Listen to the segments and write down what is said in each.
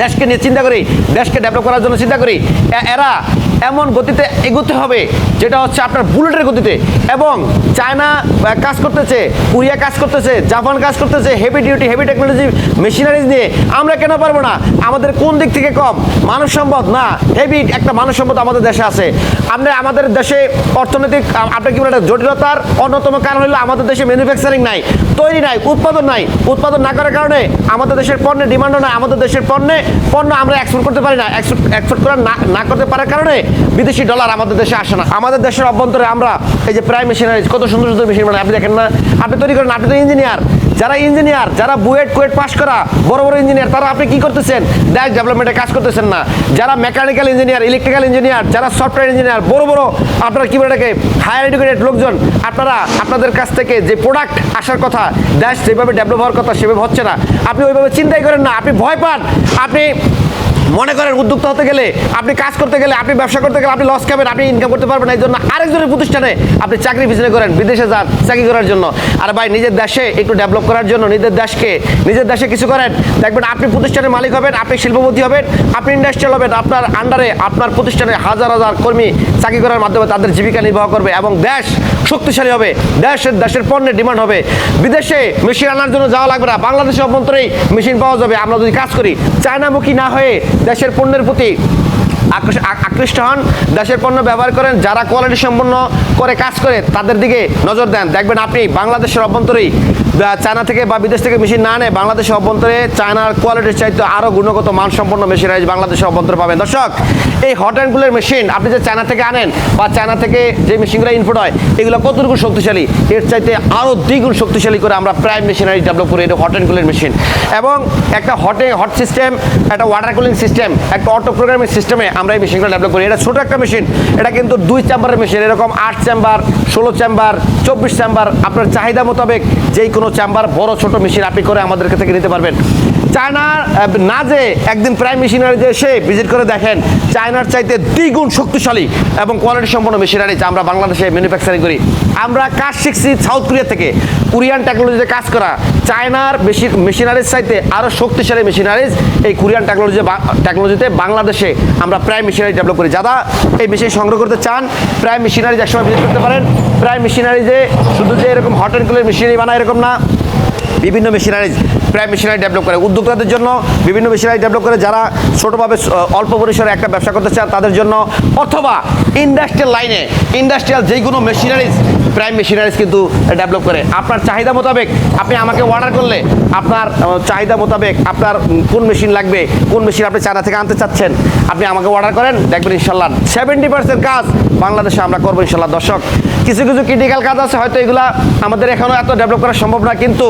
দেশকে নিয়ে চিন্তা করি দেশকে ডেভেলপ করার জন্য চিন্তা করি। এরা এমন গতিতে এগোতে হবে, যেটা হচ্ছে আপনার বুলেটের গতিতে। এবং চায়না কাজ করতেছে, কোরিয়া কাজ করতেছে, জাপান কাজ করতেছে heavy duty heavy technology machineries নিয়ে। আমরা কেন পারব না? আমাদের কোন দিক থেকে কম? মানব সম্পদ না হেভি একটা মানব সম্পদ আমাদের দেশে আছে। আমরা আমাদের দেশে অর্থনৈতিক আপনার কি বলে একটা জটিলতার অন্যতম কারণ হলো আমাদের দেশে ম্যানুফ্যাকচারিং নাই, তৈরি নাই, উৎপাদন নাই। উৎপাদন না করার কারণে আমাদের দেশের পণ্যের ডিমান্ডও নাই, আমাদের দেশের পণ্যে, পণ্য আমরা এক্সপোর্ট করতে পারি না। এক্সপোর্ট করা না না করতে পারার কারণে বিদেশি ডলার আমাদের দেশে আসে না। আমাদের দেশের অভ্যন্তরে আমরা এই যে প্রাইম মেশিনারিজ কত সুন্দর সুন্দর মেশিন মানে আপনি দেখেন না, আপনি তৈরি করেন, আপনি তো ইঞ্জিনিয়ার যারা ইঞ্জিনিয়ার যারা বুয়েট কুয়েট পাস করা, বড় বড় ইঞ্জিনিয়ার তারা আপনি কি করতেছেন? দেশ ডেভেলপমেন্টে কাজ করতেছেন না। যারা মেকানিক্যাল ইঞ্জিনিয়ার ইলেকট্রিক্যাল ইঞ্জিনিয়ার যারা সফটওয়্যার ইঞ্জিনিয়ার বড় বড়, আপনারা কি বলে হায়ার এডুকেটেড লোকজন, আপনারা, আপনাদের কাছ থেকে যে প্রোডাক্ট আসার কথা, দেশ যেভাবে ডেভেলপ হওয়ার কথা সেভাবে হচ্ছে না। আপনি ওইভাবে চিন্তাই করেন না। আপনি ভয় পান। আপনি মনে করেন উদ্যোক্তা হতে গেলে, আপনি কাজ করতে গেলে, আপনি ব্যবসা করতে গেলে আপনি লস খাবেন, আপনি ইনকাম করতে পারবেন এই জন্য আরেকজনের প্রতিষ্ঠানে আপনি চাকরি পিছনে করেন, বিদেশে যান, চাকরি করার জন্য। আর ভাই, নিজের দেশে একটু ডেভেলপ করার জন্য, নিজের দেশকে, নিজের দেশে কিছু করেন। দেখবেন আপনি প্রতিষ্ঠানের মালিক হবেন, আপনি শিল্পপতি হবেন, আপনি ইন্ডাস্ট্রিয়াল হবেন, আপনার আন্ডারে আপনার প্রতিষ্ঠানে হাজার হাজার কর্মী চাকরি করার মাধ্যমে তাদের জীবিকা নির্বাহ করবে এবং দেশ শক্তিশালী হবে দেশের দেশের পণ্যের ডিমান্ড হবে। বিদেশে মেশিন আনার জন্য যাওয়া লাগবে না, বাংলাদেশের অভ্যন্তরেই মেশিন পাওয়া যাবে। আমরা যদি কাজ করি, চায়নামুখী না হয়ে দেশের পণ্যের প্রতি আকৃষ্ট হন, দেশের পণ্য ব্যবহার করেন, যারা কোয়ালিটি সম্পন্ন করে কাজ করে, তাদের দিকে নজর দেন। দেখবেন আপনি বাংলাদেশের অভ্যন্তরেই চায়না থেকে বা বিদেশ থেকে মেশিন না আনে বাংলাদেশের অভ্যন্তরে চায়নার কোয়ালিটির চাইতে আরও গুণগত মানসম্পন্ন মেশিনারিজ বাংলাদেশের অভ্যন্তরে পাবেন। দর্শক, এই হট অ্যান্ড কুলের মেশিন আপনি যে চায়না থেকে আনেন বা চায়না থেকে যে মেশিনগুলো ইনপুট হয়, এগুলো কতটুকু শক্তিশালী? এর চাইতে আরও দ্বিগুণ শক্তিশালী করে আমরা প্রাইম মেশিনারি ডেভেলপ করি, এটা হট অ্যান্ড কুলের মেশিন এবং একটা হটে হট সিস্টেম একটা ওয়াটার কুলিং সিস্টেম একটা অটো প্রোগ্রামিং সিস্টেমে আমরা এই মেশিনগুলো ডেভেলপ করি। এটা ছোট একটা মেশিন এটা কিন্তু দুই চেম্বারের মেশিন এরকম আট চেম্বার ষোলো চেম্বার চব্বিশ চেম্বার আপনার চাহিদা মোতাবেক যেই কোনো চেম্বার বড় ছোট মেশিন আপনি করে আমাদের কাছ থেকে নিতে পারবেন। চায়নার না যে একদিন প্রাইম মেশিনারি যে এসে ভিজিট করে দেখেন, চায়নার চাইতে দ্বিগুণ শক্তিশালী এবং কোয়ালিটি সম্পন্ন মেশিনারি আমরা বাংলাদেশে ম্যানুফ্যাকচারিং করি। আমরা কাজ শিখছি সাউথ কোরিয়া থেকে। কোরিয়ান টেকনোলজিতে কাজ করা, চায়নার বেশি মেশিনারিজ চাইতে আরও শক্তিশালী মেশিনারিজ এই কোরিয়ান টেকনোলজি টেকনোলজিতে বাংলাদেশে আমরা প্রায় মেশিনারি ডেভেলপ করি। যারা এই মেশিন সংগ্রহ করতে চান প্রায় মেশিনারিজ একসময় ভিজিট করতে পারেন। প্রায় মেশিনারিজে শুধু যে এরকম হট অ্যান্ড কুলের মেশিনারি বানায় এরকম না। বিভিন্ন মেশিনারি প্রায় মেশিনারি ডেভেলপ করে। উদ্যোক্তাদের জন্য বিভিন্ন মেশিনারি ডেভেলপ করে যারা ছোটোভাবে অল্প পরিসরে একটা ব্যবসা করতে চান, তাদের জন্য অথবা ইন্ডাস্ট্রিয়াল লাইনে ইন্ডাস্ট্রিয়াল যেই কোনো মেশিনারিজ প্রাইম মেশিনারিজ কিন্তু ডেভেলপ করে। আপনার চাহিদা মোতাবেক আপনি আমাকে অর্ডার করলে আপনার চাহিদা মোতাবেক আপনার কোন মেশিন লাগবে, কোন মেশিন আপনি চায়না থেকে আনতে চাচ্ছেন, আপনি আমাকে অর্ডার করেন, দেখবেন ইনশাল্লাহ সেভেন্টি পার্সেন্ট কাজ বাংলাদেশে আমরা করব ইনশাল্লাহ দর্শক, কিছু কিছু ক্রিটিক্যাল কাজ আছে, হয়তো এগুলা আমাদের এখনও এত ডেভেলপ করা সম্ভব না, কিন্তু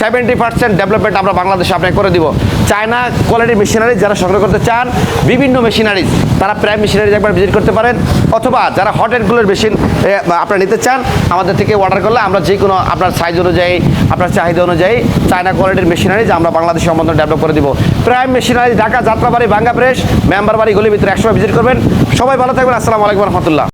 সেভেন্টি পার্সেন্ট ডেভেলপমেন্ট আমরা বাংলাদেশে আপনাকে করে দিব। চায়না কোয়ালিটির মেশিনারি যারা সংগ্রহ করতে চান, বিভিন্ন মেশিনারিজ তারা প্রায় মেশিনারিজ একবার ভিজিট করতে পারেন, অথবা যারা হট অ্যান্ড কুলের মেশিন আপনারা নিতে চান, আমাদের থেকে অর্ডার করলে আমরা যে কোনো আপনার সাইজ অনুযায়ী, আপনার চাহিদা অনুযায়ী চায়না কোয়ালিটির মেশিনারিজ আমরা বাংলাদেশের সম্বন্ধে ডেভেলপ করে দিব। প্রাইম মেশিনারি ঢাকা, যাত্রাবাড়ি বাঙ্গা প্রেস মেম্বার বাড়ি গলির ভিতরে একসময় ভিজিট করবেন। সবাই ভালো থাকবেন, আসসালামু আলাইকুম, রহমতুল্লাহ।